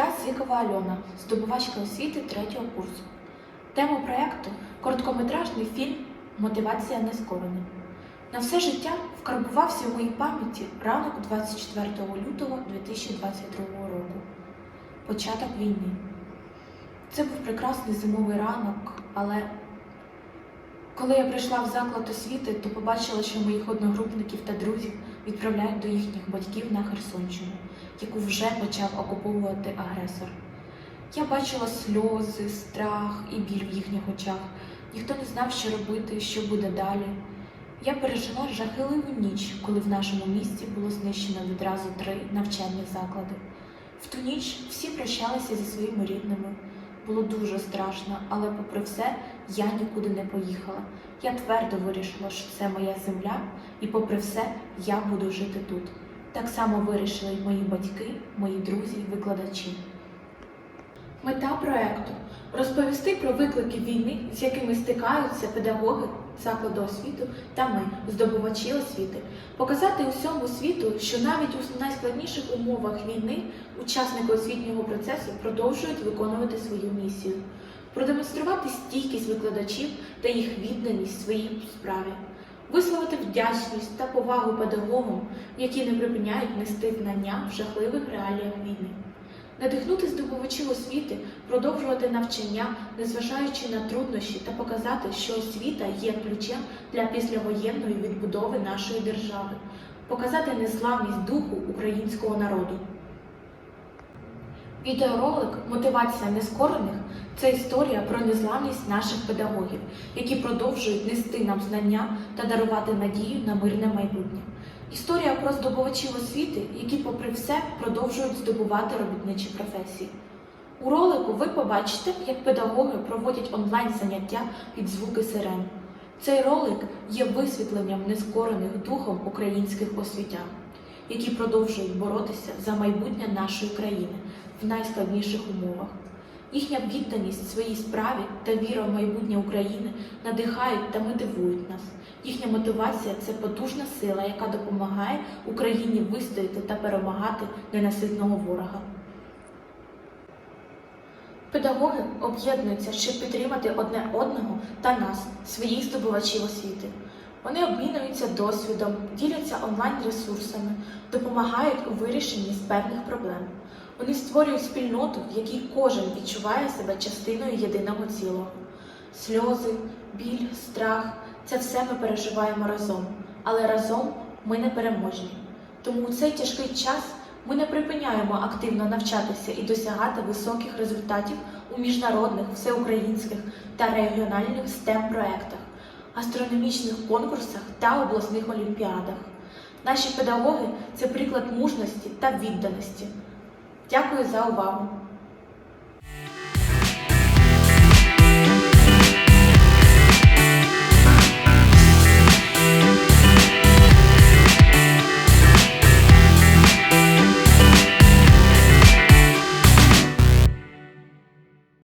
Альона, здобувачка освіти третього курсу. Тема проєкту короткометражний фільм Мотивація нескорена. На все життя вкарбувався в моїй пам'яті ранок 24 лютого 2022 року. Початок війни. Це був прекрасний зимовий ранок, але коли я прийшла в заклад освіти, то побачила, що моїх одногрупників та друзів відправляють до їхніх батьків на Херсонщину, яку вже почав окуповувати агресор. Я бачила сльози, страх і біль в їхніх очах. Ніхто не знав, що робити, що буде далі. Я пережила жахливу ніч, коли в нашому місті було знищено відразу три навчальні заклади. В ту ніч всі прощалися зі своїми рідними. Було дуже страшно, але попри все я нікуди не поїхала. Я твердо вирішила, що це моя земля, і попри все я буду жити тут. Так само вирішили й мої батьки, мої друзі, викладачі. Мета проекту розповісти про виклики війни, з якими стикаються педагоги закладу освіти та ми, здобувачі освіти, показати усьому світу, що навіть у найскладніших умовах війни учасники освітнього процесу продовжують виконувати свою місію, продемонструвати стійкість викладачів та їх відданість своїй справі, висловити вдячність та повагу педагогам, які не припиняють нести знання в жахливих реаліях війни. Надихнути здобувачів освіти, продовжувати навчання, незважаючи на труднощі, та показати, що освіта є ключем для післявоєнної відбудови нашої держави, показати незламність духу українського народу. Відеоролик Мотивація нескорених це історія про незламність наших педагогів, які продовжують нести нам знання та дарувати надію на мирне майбутнє. Історія про здобувачів освіти, які, попри все, продовжують здобувати робітничі професії. У ролику ви побачите, як педагоги проводять онлайн заняття під звуки сирен. Цей ролик є висвітленням нескорених духом українських освітян, які продовжують боротися за майбутнє нашої країни в найскладніших умовах. Їхня відданість своїй справі та віра в майбутнє України надихають та мотивують нас. Їхня мотивація це потужна сила, яка допомагає Україні вистояти та перемагати ненаситного ворога. Педагоги об'єднуються, щоб підтримати одне одного та нас, своїх здобувачів освіти. Вони обмінюються досвідом, діляться онлайн-ресурсами, допомагають у вирішенні з певних проблем. Вони створюють спільноту, в якій кожен відчуває себе частиною єдиного цілого. Сльози, біль, страх це все ми переживаємо разом, але разом ми не переможні. Тому у цей тяжкий час ми не припиняємо активно навчатися і досягати високих результатів у міжнародних, всеукраїнських та регіональних STEM проєктах, астрономічних конкурсах та обласних олімпіадах. Наші педагоги це приклад мужності та відданості. Дякую за увагу!